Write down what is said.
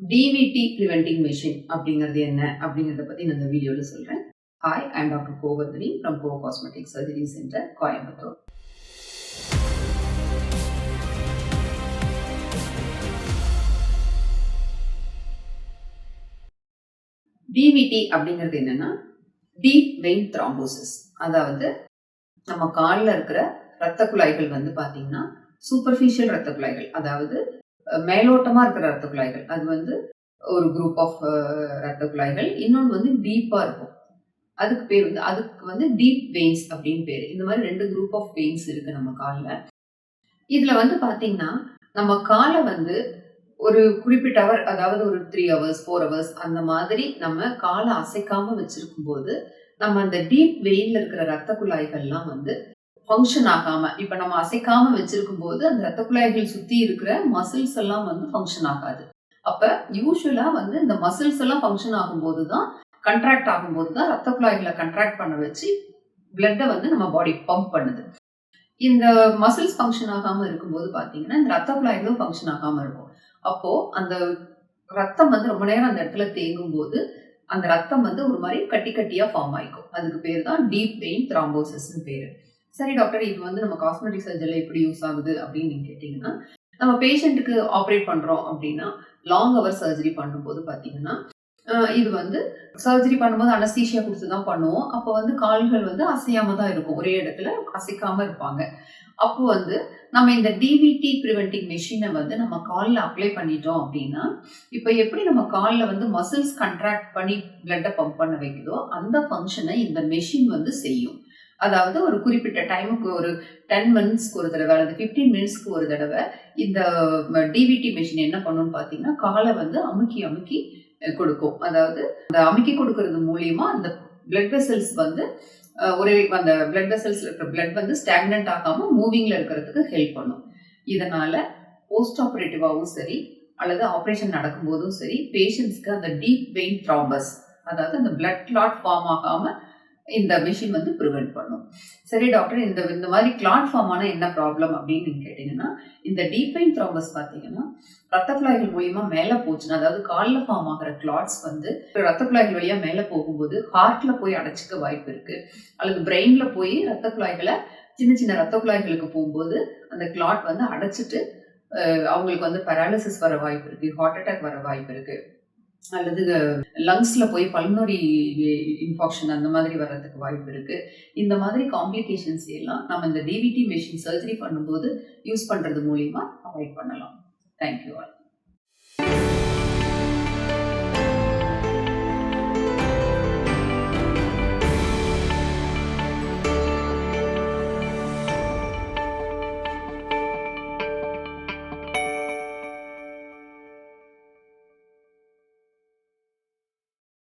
DVD preventing machine அப்படிங்கிறது என்ன? அப்படிங்கிறத பற்றி நான் இந்த வீடியோவில் சொல்கிறேன் hi I'm doctor Govardhani from Go cosmetic surgery centre Coimbatore DVT அப்படிங்கிறது என்னன்னா டீப் வெயின் த்ராம்போசிஸ் அதாவது நம்ம காலில் இருக்கிற இரத்த குழாய்கள் வந்து பார்த்தீங்கன்னா சூப்பர்ஃபிஷியல் இரத்த குழாய்கள் அதாவது மேலோட்டமாக மேலோட்டமா இருக்கிற ரத்த குழாய்கள். அது வந்து ஒரு குரூப் ஆஃப் ரத்த குழாய்கள். இன்னொன்று வந்து டீப்பா இருக்கும். அதுக்கு பேர் வந்து அதுக்கு வந்து டீப் வெயின்ஸ் அப்படின்னு பேர். இந்த மாதிரி ரெண்டு குரூப் ஆஃப் வெயின்ஸ் இருக்கு நம்ம காலில். இதுல வந்து பாத்தீங்கன்னா நம்ம காலை வந்து ஒரு குறிப்பிட்ட அவர் அதாவது ஒரு த்ரீ ஹவர்ஸ் ஃபோர் ஹவர்ஸ் அந்த மாதிரி நம்ம காலை அசைக்காம வச்சிருக்கும் போது நம்ம அந்த டீப் வெயின்ல இருக்கிற ரத்த குழாய்கள்லாம் வந்து ஃபங்க்ஷன் ஆகாம இப்ப நம்ம அசைக்காம வச்சிருக்கும் போது அந்த ரத்த குழாய்கள் சுத்தி இருக்கிற மசில்ஸ் எல்லாம் வந்து ஃபங்க்ஷன் ஆகாது. அப்ப யூஸ்வலா வந்து இந்த மசில்ஸ் எல்லாம் ஃபங்க்ஷன் ஆகும்போது தான் கண்ட்ராக்ட் ஆகும்போது தான் ரத்த குழாய்களை கண்ட்ராக்ட் பண்ண வச்சு பிளட்டை வந்து நம்ம பாடி பம்ப் பண்ணுது. இந்த மசில்ஸ் ஃபங்க்ஷன் ஆகாம இருக்கும்போது பாத்தீங்கன்னா இந்த ரத்த குழாய்களும் ஃபங்க்ஷன் ஆகாம இருக்கும். அப்போ அந்த ரத்தம் வந்து ரொம்ப நேரம் அந்த இடத்துல தேங்கும் போது அந்த ரத்தம் வந்து ஒரு மாதிரி கட்டி கட்டியா ஃபார்ம் ஆயிக்கும். அதுக்கு பேர் தான் டீப் வெயின் த்ராம்போசிஸ்னு பேரு. சரி டாக்டர் இது வந்து நம்ம காஸ்மெட்டிக் சர்ஜரியில் எப்படி யூஸ் ஆகுது அப்படின்னு நீங்கள் கேட்டிங்கன்னா நம்ம பேஷண்ட்டுக்கு ஆப்ரேட் பண்ணுறோம் அப்படின்னா லாங் அவர் சர்ஜரி பண்ணும்போது பார்த்தீங்கன்னா இது வந்து சர்ஜரி பண்ணும்போது அனஸ்தீஷியா கொடுத்து தான் பண்ணுவோம். அப்போ வந்து கால்கள் வந்து அசையாம தான் இருக்கும். ஒரே இடத்துல அசைக்காம இருப்பாங்க. அப்போ வந்து நம்ம இந்த டிவிடி ப்ரிவென்டிங் மெஷினை வந்து நம்ம காலில் அப்ளை பண்ணிட்டோம் அப்படின்னா இப்போ எப்படி நம்ம காலில் வந்து மசில்ஸ் கண்ட்ராக்ட் பண்ணி பிளட்டை பம்ப் பண்ண வைக்குதோ அந்த ஃபங்க்ஷனை இந்த மெஷின் வந்து செய்யும். அதாவது ஒரு குறிப்பிட்ட டைமுக்கு ஒரு டென் மினிட்ஸ்க்கு ஒரு தடவை அல்லது ஃபிஃப்டீன் மினிட்ஸ்க்கு ஒரு தடவை இந்த டிவிடி மிஷின் என்ன பண்ணும்னு பார்த்தீங்கன்னா காலை வந்து அமுக்கி அமுக்கி கொடுக்கும். அதாவது அந்த அமுக்கி கொடுக்கறது மூலியமா அந்த பிளட் வெசல்ஸ் வந்து ஒரே அந்த பிளட் வெசல்ஸ்ல இருக்கிற பிளட் வந்து ஸ்டாக்னன்ட் ஆகாம மூவிங்ல இருக்கிறதுக்கு ஹெல்ப் பண்ணும். இதனால போஸ்ட் ஆப்ரேட்டிவாகவும் சரி அல்லது ஆப்ரேஷன் நடக்கும்போதும் சரி பேஷண்ட்ஸ்க்கு அந்த டீப் வெயின் த்ராம்பஸ் அதாவது அந்த பிளட் கிளாட் ஃபார்ம் ஆகாமல் இந்த மிஷின் வந்து ப்ரிவென்ட் பண்ணும். சரி டாக்டர் இந்த இந்த மாதிரி கிளாட் ஃபார்ம் ஆனால் என்ன ப்ராப்ளம் அப்படின்னு நீங்க கேட்டீங்கன்னா இந்த டீப் த்ராம்பஸ் பார்த்தீங்கன்னா ரத்த குழாய்கள் மூலியமா மேலே போச்சுன்னா அதாவது காலில் ஃபார்ம் ஆகிற கிளாட்ஸ் வந்து ரத்த குழாய்கள் வழியாக மேலே போகும்போது ஹார்ட்ல போய் அடைச்சிக்க வாய்ப்பு இருக்கு. அல்லது பிரெயின்ல போய் ரத்த குழாய்களை சின்ன சின்ன ரத்த குழாய்களுக்கு போகும்போது அந்த கிளாட் வந்து அடைச்சிட்டு அவங்களுக்கு வந்து பெராலிசிஸ் வர வாய்ப்பு இருக்கு ஹார்ட் அட்டாக் வர வாய்ப்பு இருக்கு. அல்லது லங்ஸில் போய் பல்மனரி இன்ஃபாக்ஷன் அந்த மாதிரி வர்றதுக்கு வாய்ப்பு இருக்குது இந்த மாதிரி காம்ப்ளிகேஷன்ஸ் எல்லாம் நம்ம இந்த டிவிடி மெஷின் சர்ஜரி பண்ணும்போது யூஸ் பண்ணுறது மூலிமா அவாய்ட் பண்ணலாம். Thank you all